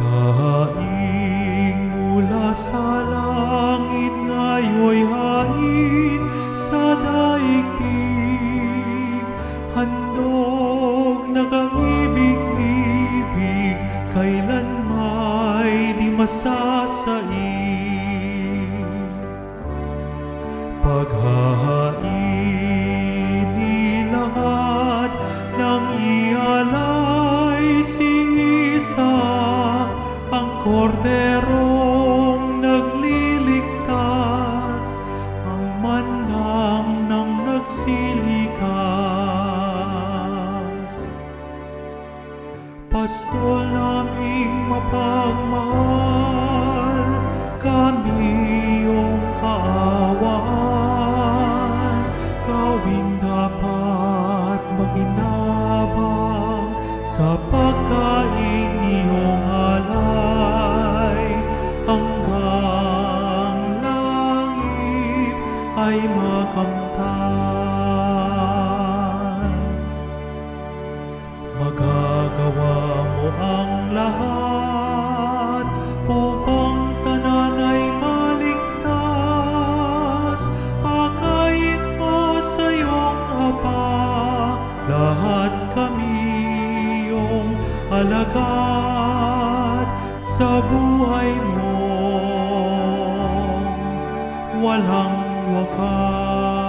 Pagkain mula sa langit ngayoy hain sa daigdig. Handog na kaibig-ibig kailan may di masasaing Paghahain korderong nagliligtas ang manang ng nagsilikas Pastol naming mapagmahal, kami iyong kaawaan. Gawin dapat maginabang sa pagkain ay makamtan. Magagawa mo ang lahat upang tanan ay maligtas. Pakain mo sa iyong Ama, lahat kami iyong alagad sa buhay mo. Walang Local.